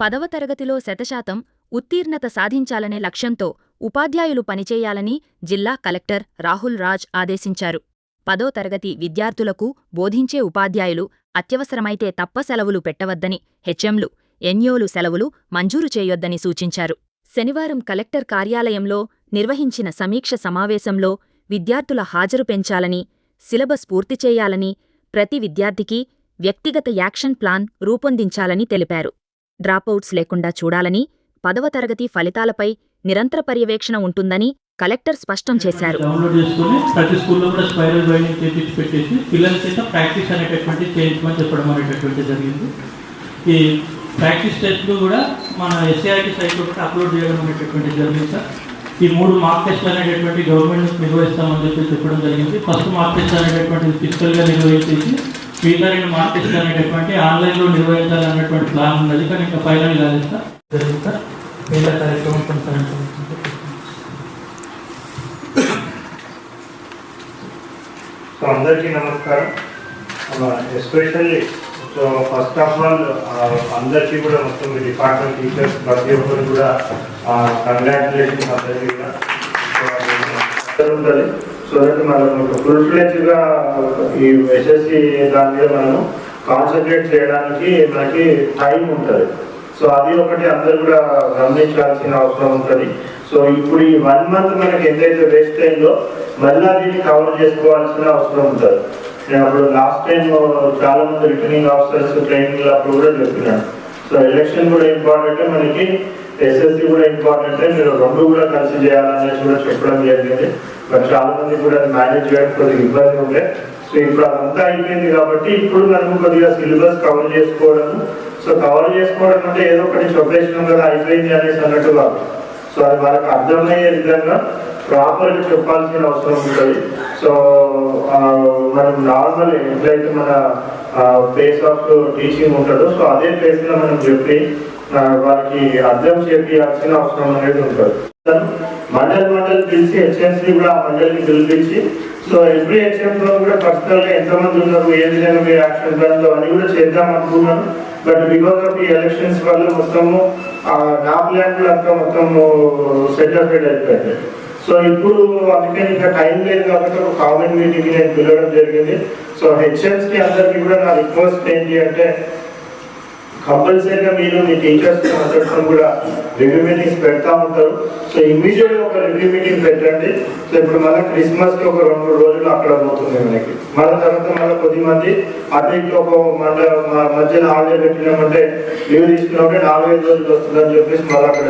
పదవ తరగతిలో శతశాతం ఉత్తీర్ణత సాధించాలనే లక్ష్యంతో ఉపాధ్యాయులు పనిచేయాలని జిల్లా కలెక్టర్ రాహుల్ రాజ్ ఆదేశించారు. పదో తరగతి విద్యార్థులకు బోధించే ఉపాధ్యాయులు అత్యవసరమైతే తప్ప సెలవులు పెట్టవద్దని హెచ్ఎంలు ఎన్యోలు సెలవులు మంజూరు చేయొద్దని సూచించారు. శనివారం కలెక్టర్ కార్యాలయంలో నిర్వహించిన సమీక్ష సమావేశంలో విద్యార్థుల హాజరు పెంచాలని సిలబస్ పూర్తి చేయాలని ప్రతి విద్యార్థికి వ్యక్తిగత యాక్షన్ ప్లాన్ రూపొందించాలని తెలిపారు. డ్రాపౌట్స్ లేకుండా చూడాలని పదవ తరగతి ఫలితాలపై నిరంతర పర్యవేక్షణ ఉంటుందని కలెక్టర్ స్పష్టం చేశారు. ప్రతి స్కూల్లో కూడా స్పైరల్ బైండింగ్ చేపించి పెట్టేసి పిల్లల చేత ప్రాక్టీస్ అనేటటువంటి చేయించమని చెప్పడం అనేటటువంటి జరిగింది. ఈ ప్రాక్టీస్ టెస్ట్లు కూడా మన ఎస్ఐఆర్టీ సైట్ ఒకటి అప్లోడ్ చేయడం అనేటటువంటి జరిగింది సార్. ఈ మూడు మార్క్ టెస్ట్లు అనేటటువంటి గవర్నమెంట్ నిర్వహిస్తామని చెప్పి చెప్పడం జరిగింది. ఫస్ట్ మార్క్ టెస్ట్ అనేటటువంటి ఫిజికల్గా నిర్వహించేసి మిగతా రెండు అనేటటువంటి ఆన్లైన్లో నిర్వహించాలన్నటువంటి ప్లాన్ ఉన్నది. కానీ ఇంకా ఫైనల్ కాలేదు సార్? కార్యక్రమం కొనసాగించాలి సో అందరికీ నమస్కారం. Especially so first of all అందరికీ కూడా మొత్తం మీ డిపార్ట్మెంట్ టీచర్స్ ప్రతి ఒక్కరు కూడా కంగ్రాచులేషన్స్ అందరికీ కూడా. చూడండి సో మనం ఫుల్ ఈ ఎస్ఎస్సి దాని మీద మనం కాన్సన్ట్రేట్ చేయడానికి మనకి టైం ఉంటుంది. సో అది ఒకటి అందరూ కూడా గమనించాల్సిన అవసరం ఉంటుంది. సో ఇప్పుడు ఈ వన్ మంత్ మనకి ఎంతైతే వేస్ట్ అయిందో మళ్ళీ దీన్ని కవర్ చేసుకోవాల్సిన అవసరం ఉంటుంది. నేను అప్పుడు లాస్ట్ టైం చాలా మంది రిటర్నింగ్ ఆఫీసర్స్ ట్రైనింగ్ అప్పుడు కూడా చెప్పినాను. సో ఎలక్షన్ కూడా ఇంపార్టెంట్ మనకి ఎస్ఎస్సి కూడా ఇంపార్టెంట్ మీరు రెండు కూడా కలిసి చేయాలనేసి కూడా చెప్పడం జరిగింది. మరి చాలా మంది కూడా మేనేజ్ చేయడం కొద్దిగా ఇబ్బంది ఉండే. సో ఇప్పుడు అదంతా అయిపోయింది కాబట్టి ఇప్పుడు మనం కొద్దిగా సిలబస్ కవర్ చేసుకోవడం సో కవర్ చేసుకోవడం అంటే ఏదో ఒకటి చెప్పేసినాం కదా అయిపోయింది అనేసి అన్నట్టు కాదు. సో అది వాళ్ళకి అర్థమయ్యే విధంగా ప్రాపర్గా చెప్పాల్సిన అవసరం ఉంటుంది. సో మనం నార్మల్ ఎట్లయితే మన ప్లేస్ ఆఫ్ టీచింగ్ ఉంటుందో సో అదే ప్లేస్లో మనం చెప్పి వారికి అర్థం చేయాల్సిన అవసరం అనేది ఉంటుంది. మండలి మండలి పిలిచి హెచ్ఎంసీ కూడా ఆ మండలిని పిలిపించి సో ఎవ్రీ హెచ్ఎం లో కూడా పర్సనల్గా ఎంతమంది ఉన్నారు ఏ విధంగా యాక్షన్ ప్లాన్లో అని కూడా చేద్దాం అనుకున్నాను. బట్ బికాస్ ఆఫ్ ఈ ఎలక్షన్స్ వల్ల మొత్తము ఆ, నా ప్లాన్ కూడా అంతా మొత్తము సెటిల్మెంట్ అయిపోయింది. సో ఇప్పుడు అందుకని ఇంకా టైం లేదు కాబట్టి ఒక కామన్ మీటింగ్ నేను పిలవడం జరిగింది. సో హెచ్ఎంస్కి అందరికీ కూడా నా రిక్వెస్ట్ ఏంటి అంటే కంపల్సరీగా మీరు మీ టీచర్స్ మాట్లాడటం కూడా రివ్యూ మీటింగ్స్ పెడతా ఉంటారు. సో ఇమీడియట్ ఒక రివ్యూ మీటింగ్ పెట్టండి. సో ఇప్పుడు మళ్ళీ క్రిస్మస్కి ఒక రెండు రోజులు అక్కడ పోతుంది మనకి. మళ్ళీ తర్వాత మళ్ళీ కొద్ది మంది అటు ఇటు ఒక మళ్ళీ మధ్యలో హాలిడే పెట్టినామంటే లీవ్ తీసుకున్నామంటే నాలుగైదు రోజులు వస్తుందని చెప్పేసి మళ్ళీ అక్కడ